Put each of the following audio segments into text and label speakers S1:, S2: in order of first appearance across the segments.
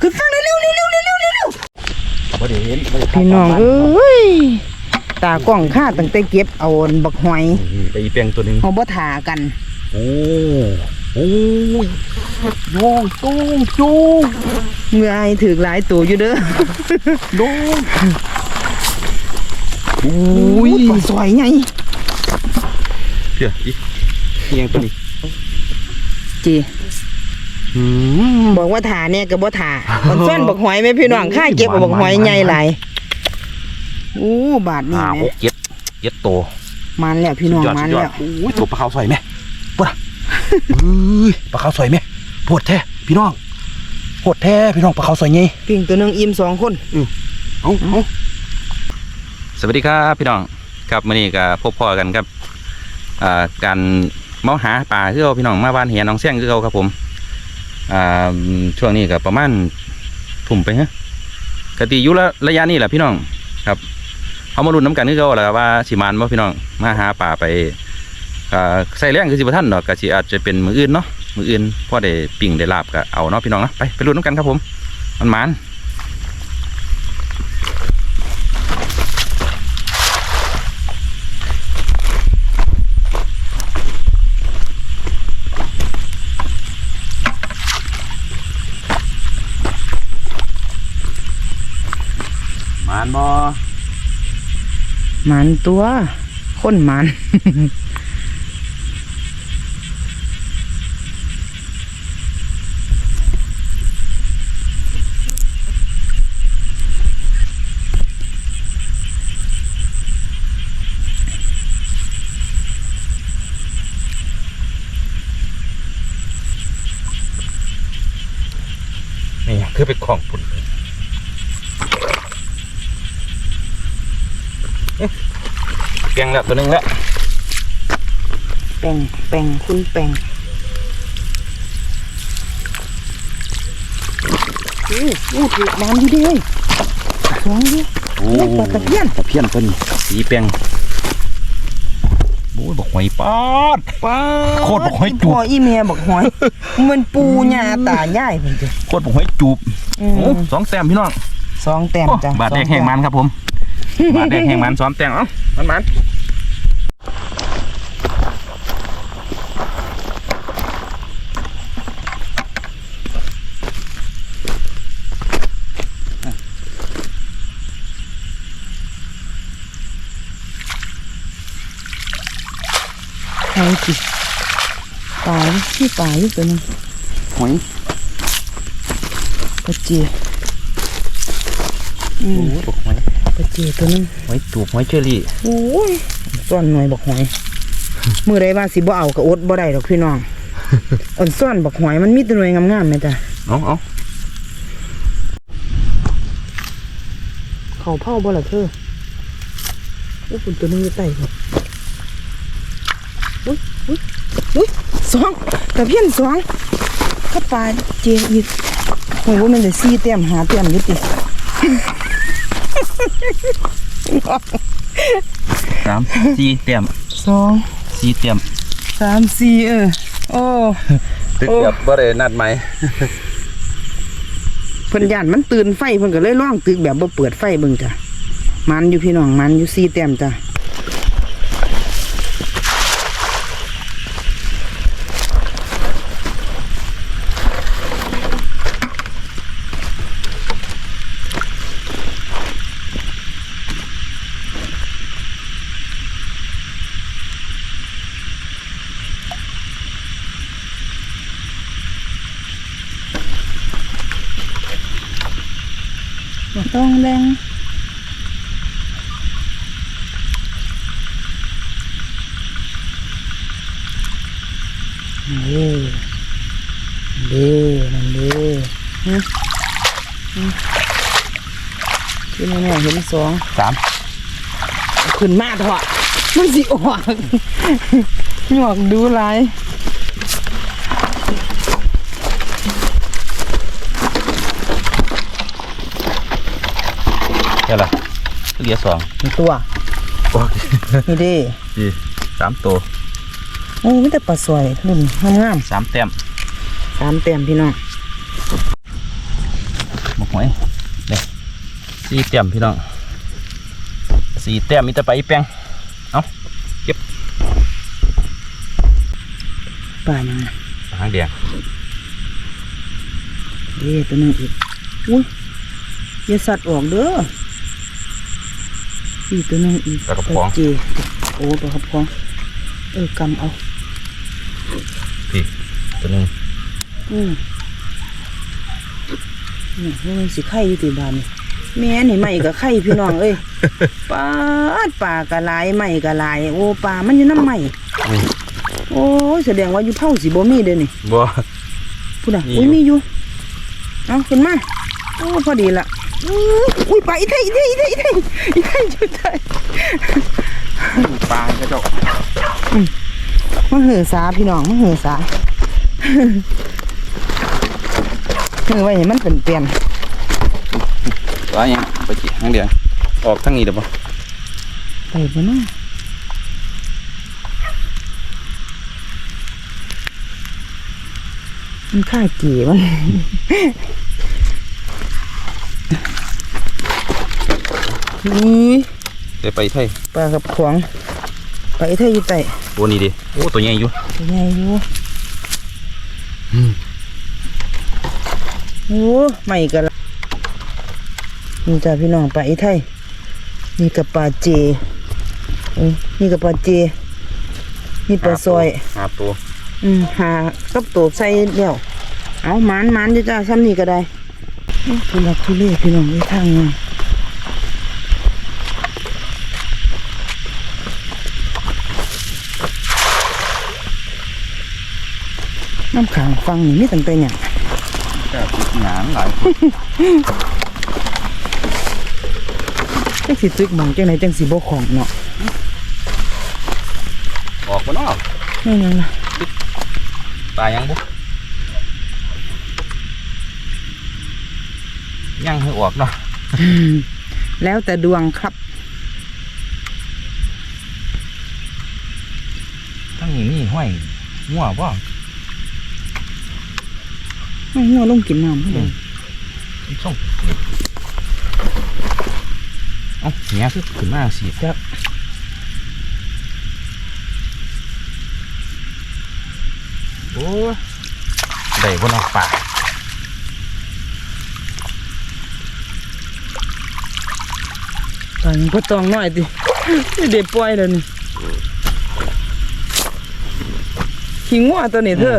S1: ขึ้นฟังเร็วเร็วเร็วเร็วเร็วเร็วเร็ว
S2: บ่ได้เห็นบ่ได้
S1: พี่น้องเอ้ยตากล้องข้าตั้งแต่เก็บเอาอันบักหอย
S2: นี่ไปอีแปลงตัวหนึง
S1: เอาบ่ทากัน
S2: โอ้โอ้ยโยงตู้จู
S1: เมื่อไอ้ถือหลายตัวอยู่เด้อ
S2: โดงโอ้
S1: อุ้
S2: ย
S1: ยปลาสวยไง
S2: เพี้ยอีเอียงตัวนี้
S1: จี
S2: อืม
S1: บอกว่าทาเนี่ยก็บ่ทามันซ่อนบักหอยไหมพี่น้องข้าเก็บเอาบักหอยใหญ่หลายอู้บาทนี่
S2: ห้า
S1: แห
S2: ห
S1: ม
S2: กเจ็ดเจ็ดตัว
S1: มันแล้วพี่น้อง
S2: สุดยอด
S1: มัน
S2: สุดยอ
S1: แล้
S2: ด
S1: ว
S2: โอ้ยตัวปลาขาวสวยไหมปวดเอ้ยปลาขาวสวยไหมปวดแท้พี่น้องปวดแท้พี่น้องปลาขาวสวยไง
S1: ปิ่งตัวหนึงอิ่มสองคน
S2: เอาเอาสวัสดีครับพี่น้องครับมื่อนี้ก็พบพ่อกันครับอ่าการเมาหาปลาคือเอาพี่น้องมาบ้านเหียน้องเสี่ยงคือเอาครับผม อ่าช่วงนี้ก็ประมาณทุ่มไปฮะกติยุระระยะนี้แหละพี่น้องครับเขามาลุ้นน้ำกันนี่เขาแหละว่าสิมานว่าพี่น้องมาหาป่าไปใส่เลี้ยงคือสิบท่านเนาะก็สิอาจจะเป็นมืออื่นเนาะมืออื่นพอได้ปิ่งได้ลาบก็เอาเนาะพี่น้องนะไปไปลุ้นน้ำกันครับผมมันมาน บอ
S1: มันตัวคนมัน
S2: นี่คือเป็นของปุ่นเอ๊ เปียงแล้วตัวหนึงแล้ว
S1: แป่งแป่งคุณแป่งอู้อู้ถูกน้ำอยู่ด้วยสองดิ
S2: โอ้
S1: เล็กกว่าตะเพียน
S2: ตะเพียนตัวนี้สีเปียงโอ้ยบอกหอยปาด
S1: ป้า
S2: โคตรบอกให้จูบ
S1: พ่ออีเมียบอกหอยมันปูหญ้าตายายเพิ่นจ้ะ
S2: โคตรบอกหอยจูบ
S1: อื
S2: โอ้
S1: ม
S2: สองแต้มพี่น้อง
S1: สองแต้มจ้ะ
S2: บาทแดกแห้งมันครับผม บาทแดกแห้งมันซ้อมแต้มเอ้ามันมัน
S1: หอยจิปลาที่ปลาอยู่ตัวหนึง
S2: หอย
S1: ปลาเจียอื
S2: โอ้
S1: ม
S2: ยบอกหอย
S1: ปลาเจียตัวหนึง
S2: หอยจูบหอยเชอรี่
S1: โอ้ยซ่อนหน่อยบักหอยมือใดว่าสิบ่เอาก็อดบ่ได้ดอกพี่น้องอ่อนซ่อนบักหอยมันมีแต่หน่วยงามๆแม่จ้ะ
S2: เอาเอา
S1: เขาเผาบ่ล่ะเธอโอ้คุณตัวนึงอยู่ใต้ครับอุ้ยอุ้ยอุ้ยสองตะเพียนสองขับปลาเจียอีกโอ้ยว่ามันจะสี่เต็มหาเต็มอยู่ติ
S2: สามสี่แต้ม
S1: สอง
S2: สี่แต้ม
S1: สามสี่เออโอ้
S2: ตึก
S1: โอ้
S2: แบบบ่ได้นัดไหม
S1: เพิ่นย่านมันตื่นไฟเพิ่นก็เลยล่องตึกแบบบ่เปิดไฟเบิ่งจ้ะมันอยู่พี่น้องมันอยู่สี่เต็มจ้ะ ต้องแดงเด้เด้นั่นเด้ฮะฮะที่นี่เนี่ยเห็นสอง
S2: สาม
S1: ขึ้นมาเถอะมันสิออกหยวกดูไร
S2: แค่ละเหลือสอง
S1: ตัว
S2: โอเค
S1: นี่เด้
S2: สี่สามตัว
S1: โอ้ไม่แต่ปลาสวยรุ่นงาม
S2: สามแต้ม
S1: ๆสามเต็มพี่น้อง
S2: อยเนี่ยสี่เต็มพี่น้องสี่เต็มมีแต่ไปลาอีแปงเอา
S1: ปลายังไง
S2: หางแดง
S1: เด้ตัวหนึงอีกอุ้ยอย่าสัตว์ออกเด้อ อีกตัวหนึงอีก
S2: แล้วก็พอง
S1: เจโอ้ปลากระพองเออกำเอา
S2: พี่ตัวหนึง
S1: อืมนี่มันสิไข่อยู่ที่บ้านนี่แม่นี่ไม่กับไข่พี่น้องเอ้ยปลาดปลากระลายไม่กระลายโอ้ปลามันอยู่น้ำใหม่
S2: นี่
S1: โอ้ยแสดงว่าอยู่เท่าสิบ่มีเด้อนี่
S2: บ่
S1: พูดอะ
S2: มี
S1: อุ้ย
S2: อยู่
S1: มีอยู่เอาขึ้นมาโอ้พอดีละ อุ้ยไปอีไทยอีไทยอีไทยอีไทยอีไทยจุดไทย
S2: ปลากระจก
S1: มาเหือสาพี่น้องมาเหือสาเหือไว้ให้มันเป็นเปลี่ยน
S2: ปลายังไปจิหางแดงออกทั้งนี้เด้อบ่
S1: ไปบ่เนาะมันค่ากี่มัน อุ้ย
S2: เดี๋ยวไปไทย
S1: ปลากับขวางไปเท่าอยู่ไต่
S2: ตัวนี้ดิโอ้ตัวใหญ่อยู่
S1: เป็นไงอยู่โอ้ไม่กันละนี่จ้าพี่น้องปลาไอ้ไทยนี่กับปลาเจเอ้ยนี่กับปลาเจนี่ปลาซอย
S2: หาตัว
S1: อืมหากับตัวใส่เดี่ยวเอาหมานหมานจ้าซ้ำนี่ก็ได้โอ้ทุลักทุเลพี่น้องไอ้ทางนี้ น้ำขังฟังนี่มีตั้งแต่เนี่ยง
S2: ก็หนานหลาย
S1: จังสิตึกหมองจังไหนจังสิบ่ของเนาะ
S2: ออกบ่เนาะ
S1: นี่ยังล่ะ
S2: ปลายังบุยังให้ออกเนาะ
S1: แล้วแต่ดวงครับ
S2: ทั้งนี้มีห้อยงัวบ่
S1: เอาหัวลงกินน้ำพุ่นเลย
S2: ส่งเอ้าเนี้ยคือขึ้นมาสิ
S1: จับ
S2: โอ้ยได้บ่เนาะปลา
S1: ตอนนี้ก็ต้องน้อยติเด็ดปล่อยแล้วนี่ขิงงัวตัวนี้เธอ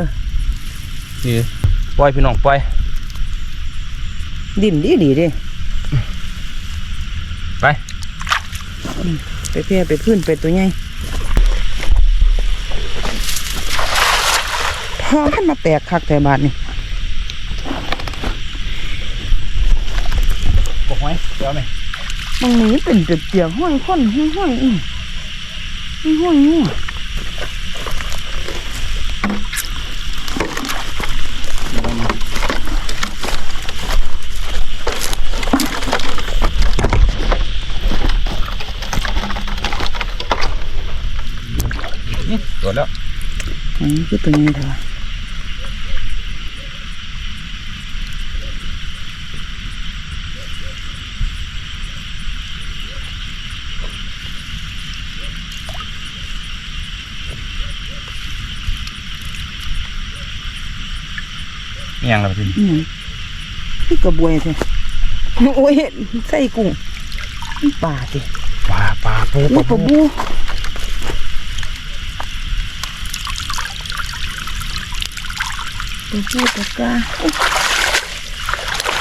S2: นี่ ปล่อยพี่น้องปล่อย
S1: ดิ่นดีดีเด้
S2: ไป
S1: ไปเพียไปพื้นไปตัวใหญ่พอมันมาแตกคักแต่บาทนี่
S2: บอกไว้เดี๋ยวไหม
S1: บางนี้เป็นเปียกๆห้อยค้นห้อยห้อยๆอีห้อยห้อยๆงัว
S2: นี่ตรวจแล้ว
S1: อันนี้คือตัวใหญ่เถอะ
S2: มีหยังแล้วพี่
S1: อื มคือกระบวยสิโอ้ยใส่กุ้งมันป่าสิ
S2: ปลาปลาปู
S1: โอ้ยปลาบูปลาบูปลากาโอ้ย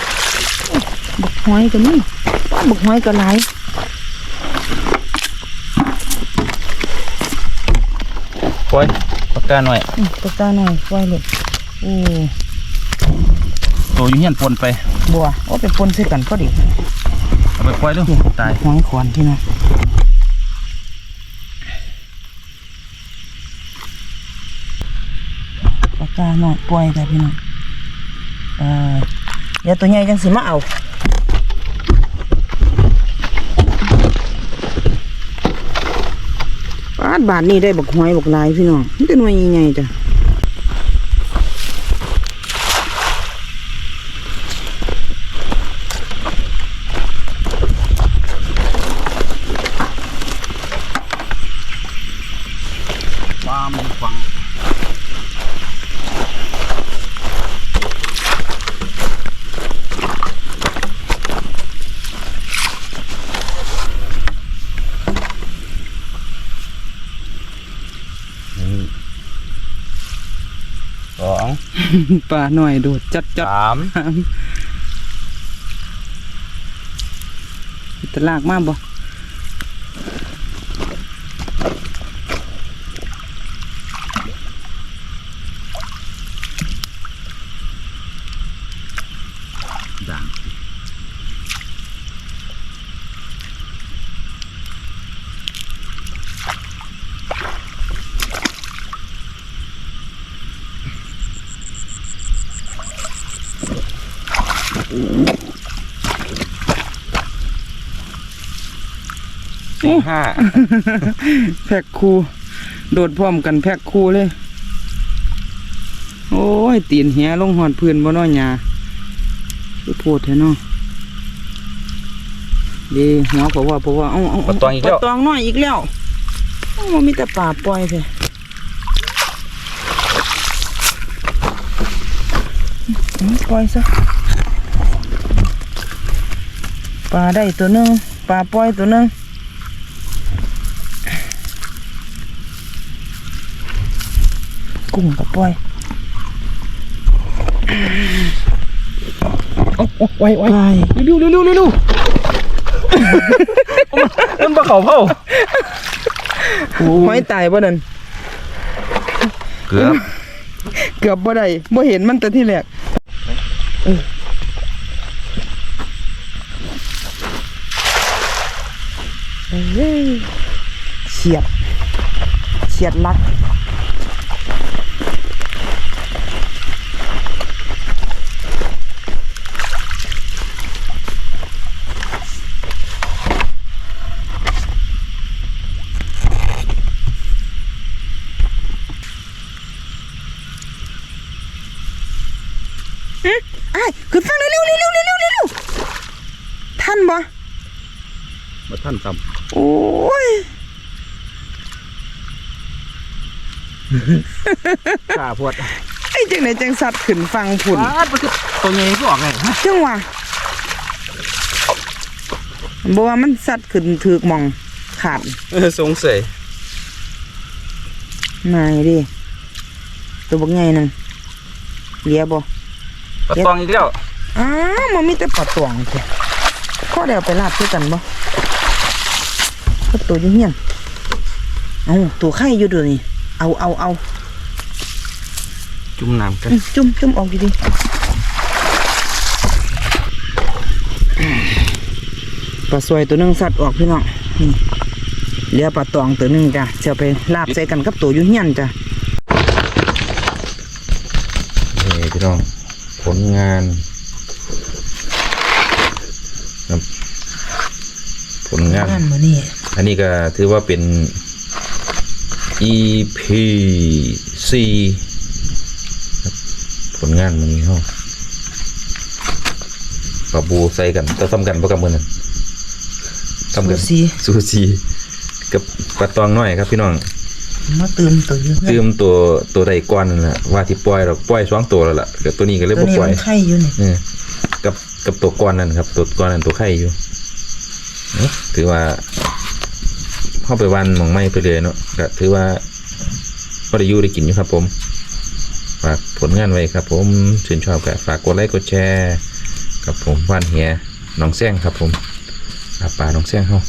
S1: โอ้ยบักหอยก็มีว้าบักหอยก็หลาย
S2: ปล่อยปากกาหน่อย
S1: อืมปลากาหน่อยไว้เลยโอ้
S2: ตัวอยู่เฮียนปนไป
S1: บัวโอ้เป็นปนใส่กันพอดี
S2: เอาไปปล่อยดูตาย
S1: หอยขวานที่นะ ปากกาหน่อยปล่อยแต่พี่น้องเออเดี๋ยวตัวใหญ่จังสิมาเอาบาทบาทนี่ได้บักหอยบักลายพี่น้องมันเป็นหน่วยใหญ่ๆจ้ะ
S3: ปลามันฟัง
S2: สอง
S1: ปลาหน่อยโดดจัดจัด
S2: สาม
S1: ตะลากมากบ่
S3: ด่าง
S2: สี่ห้า
S1: แพ็คคู่โดดพร้อมกันแพ็คคู่เลย โอ้ย ตีนเหียลงหอดพื้นบ่น้อยหยาคือโพดแท้เนาะดีหัวเพราะว่าเพราะว่าเอาเอา
S2: ปลาตองอีกแล้ว
S1: ปลาตองน้อยอีกแล้วโอ้มันมีแต่ปลาปล่อยแท้อืมปล่อยซะปลาได้ตัวหนึงปลาปล่อยตัวหนึง กุ้งกับปล่อยโอ้โอ้ไว้ไว้
S2: เร็วเร็วเร็วเร็วเร็วมันปลาเขาเผา
S1: หอยตายบ่นั่น
S2: เกือบ
S1: เกือบบ่ได้บ่เห็นมันแต่ที่แรกเออเอ้ยเฉียดเฉียดลัก ไอ้ายขึ้นฟังเร็วเร็วเร็วเร็วเร็วเร็วเร็วท่านบ่
S3: มาท่านท
S1: โอ้ยำ
S3: ข้าพวด
S1: ไอ้จังไหนจังสัตว์ขึ้นฟังผุน
S3: ปลามันคือตัวใหญ่ก็ออกไงฮะ
S1: จังหวะบอกว่ามันสัตว์ขึ้นถือกหมองขาด
S2: เออสงสัย
S1: นายดิตัวบักไงนึงเลียบ่
S2: ปลาตองอีกแล้ว
S1: อ้าวมันมีแต่ปลาตวงเถอะข้อเดียวไปลาบด้วยกันบ่ ก็ตัวอยิ่งเหี้ยนเอาตัวไข่อยู่ด้วยนี่เอาเอาเอา
S2: จุ่มน้ำกัน
S1: อืมจุ่มจุ่มออกดีๆปลาสวยตัวหนึงสัตว์ออกพี่น้องนี่เหลือปลาตองตัวหนึงจ้ะจะเอาไปลาบใส่กันกับตัวอยุ่เฮียนจ้ะ
S2: นี่พี่น้องผลงานครับผลงาน
S1: งานมื้ อนี้
S2: อันนี้ก็ถือว่าเป็น EP 4ครับผลงานมันนี้เฮาปลาบูใส่กันจะซ้ำกันประกับมือนั้นซ้ำกัน
S1: สี
S2: ซูซีกับปลาตองน้อยครับพี่น้อง
S1: มาเติมตัวอยุ่เฮีย
S2: เติ
S1: น
S2: มตัวตัวใดก้อนนั่นแหละว่าที่ปล่อยเราปล่อยสองตัวแล้วล่ะกับตัวนี้ก็เลย
S1: ตัว
S2: บ่
S1: นี้
S2: ปล่อย
S1: มันไข่อยู่นี่
S2: เนี่ยกับกับตัวก้อนนั่นครับ ตัวก้อนนั่นตัวไข่อยู่เนอะถือว่า เข้าไปวันหมองไม่ไปเลยเนาะก็ถือว่าก็ได้อยู่ได้กินอยู่ครับผมฝากผลงานไว้ครับ ผมชื่นชอบก็ฝากกดไลค์กดแชร์กับผมว่านเฮียน้องแซงครับผมอาปลาน้องแซงเขา